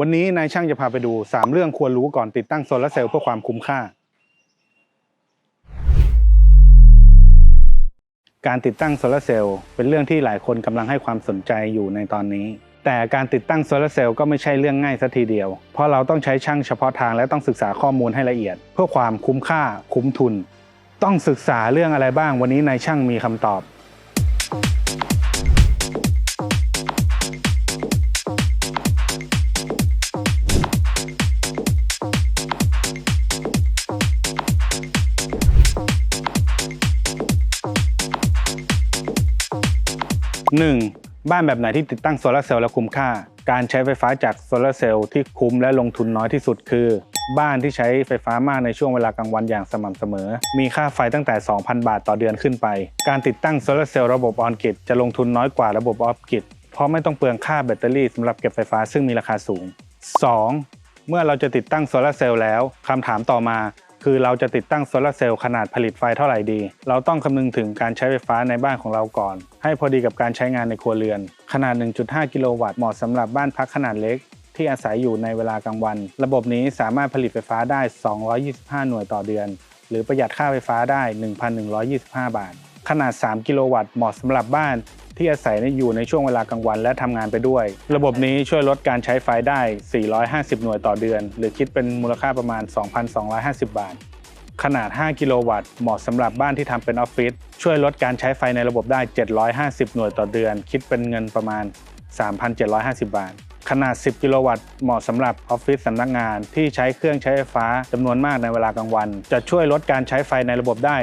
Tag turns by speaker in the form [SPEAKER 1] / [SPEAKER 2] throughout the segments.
[SPEAKER 1] วันนี้นายช่างจะพาไปดู 3 เรื่องควรรู้ก่อนติดตั้งโซลาร์เซลล์เพื่อความคุ้มค่า การติดตั้งโซลาร์เซลล์เป็นเรื่องที่หลายคนกำลังให้ความสนใจอยู่ในตอนนี้ แต่การติดตั้งโซลาร์เซลล์ก็ไม่ใช่เรื่องง่ายสัทีเดียว เพราะเราต้องใช้ช่างเฉพาะทางและต้องศึกษาข้อมูลให้ละเอียด เพื่อความคุ้มค่าคุ้มทุน ต้องศึกษาเรื่องอะไรบ้างวันนี้นายช่างมีคำตอบ 1. บ้านแบบไหนที่ติดตั้งโซลาเซลล์และคุ้มค่า การใช้ไฟฟ้าจากโซลาเซลล์ที่คุ้มและลงทุนน้อยที่สุดคือ บ้านที่ใช้ไฟฟ้ามากในช่วงเวลากลางวันอย่างสม่ำเสมอ มีค่าไฟตั้งแต่ 2,000 บาทต่อเดือนขึ้นไป การติดตั้งโซลาเซลล์ระบบออนกิดจะลงทุนน้อยกว่าระบบออฟกิดเพราะไม่ต้องเปลืองค่าแบตเตอรี่สำหรับเก็บไฟฟ้าซึ่งมีราคาสูง 2. เมื่อเราจะติดตั้งโซลาเซลล์แล้วคำถามต่อมา คือเราจะติดตั้งโซลาเซลล์ขนาดผลิตไฟเท่าไหร่ดี เราต้องคำนึงถึงการใช้ไฟฟ้าในบ้านของเราก่อน ให้พอดีกับการใช้งานในครัวเรือน ขนาด 1.5 กิโลวัตต์เหมาะสำหรับบ้านพักขนาดเล็ก ที่อาศัยอยู่ในเวลากลางวัน ระบบนี้สามารถผลิตไฟฟ้าได้ 225 หน่วยต่อเดือน หรือประหยัดค่าไฟฟ้าได้ 1,125 บาท ขนาด 3 กิโลวัตต์เหมาะสำหรับบ้าน ที่อาศัยอยู่ในช่วงเวลากลางวัน และทำงานไปด้วย ระบบนี้ช่วยลดการใช้ไฟได้ 450 หน่วยต่อเดือน หรือคิดเป็นมูลค่าประมาณ 2,250 บาท ขนาด 5 กิโลวัตต์ เหมาะสำหรับบ้านที่ทำเป็นออฟฟิศช่วยลดการใช้ไฟในระบบได้ 750 หน่วยต่อเดือน คิดเป็นเงินประมาณ 3,750 บาทขนาด 10 กิโลวัตต์ เหมาะสำหรับออฟฟิศสำนักงานที่ใช้เครื่องใช้ไฟฟ้าจำนวนมากในเวลากลางวัน จะช่วยลดการใช้ไฟในระบบได้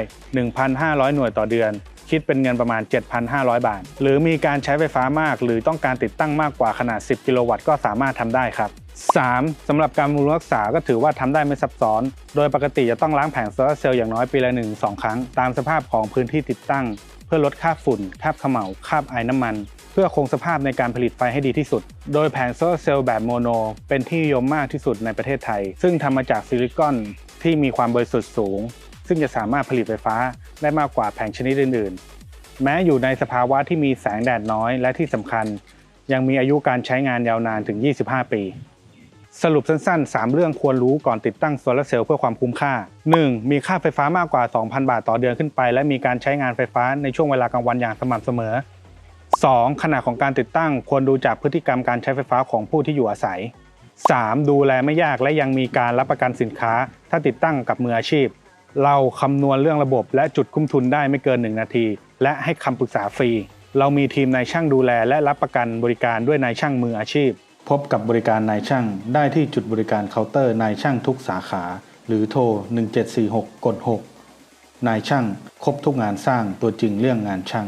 [SPEAKER 1] 1,500 หน่วยต่อเดือน คิดเป็นเงินประมาณ 7,500 บาท หรือมีการใช้ไฟฟ้ามาก หรือต้องการติดตั้งมากกว่าขนาด 10 กิโลวัตต์ก็สามารถทำได้ครับ 3. สำหรับการบำรุงรักษาก็ถือว่าทำได้ไม่ซับซ้อน โดยปกติจะต้องล้างแผงโซลาร์เซลล์อย่างน้อยปีละ 1-2 ครั้ง ตามสภาพของพื้นที่ติดตั้ง เพื่อลดค่าฝุ่นคราบเขม่าคราบไอน้ำมัน เพื่อคงสภาพในการผลิตไฟให้ดีที่สุด โดยแผงโซลาร์เซลล์แบบโมโน เป็นที่นิยมมากที่สุดในประเทศไทย ซึ่งทำมาจากซิลิคอนที่มีความบริสุทธิ์สูง ซึ่งจะสามารถผลิตไฟฟ้า ได้มากกว่าแผงชนิดอื่นๆ แม้อยู่ในสภาวะที่มีแสงแดดน้อยและที่สำคัญ ยังมีอายุการใช้งานยาวนานถึง 25 ปี สรุปสั้นๆ 3 เรื่องควรรู้ก่อนติดตั้งโซลาร์เซลล์เพื่อความคุ้มค่า 1. มีค่าไฟฟ้ามากกว่า 2,000 บาทต่อเดือนขึ้นไป และมีการใช้งานไฟฟ้าในช่วงเวลากลางวันอย่างสม่ำเสมอ 2. ขนาดของการติดตั้งควรดูจากพฤติกรรมการใช้ไฟฟ้าของผู้ที่อยู่อาศัย 3. ดูแลไม่ยากและยังมีการรับประกันสินค้า ถ้าติดตั้งกับมืออาชีพ เราคำนวณเรื่องระบบและจุดคุ้มทุนได้ไม่เกิน 1 นาที และให้คำปรึกษาฟรี เรามีทีมนายช่างดูแลและรับประกันบริการด้วยนายช่างมืออาชีพ พบกับบริการนายช่างได้ที่จุดบริการเคาน์เตอร์นายช่างทุกสาขา หรือโทร 1746กด6นายช่างครบทุกงานสร้างตัวจริงเรื่องงานช่าง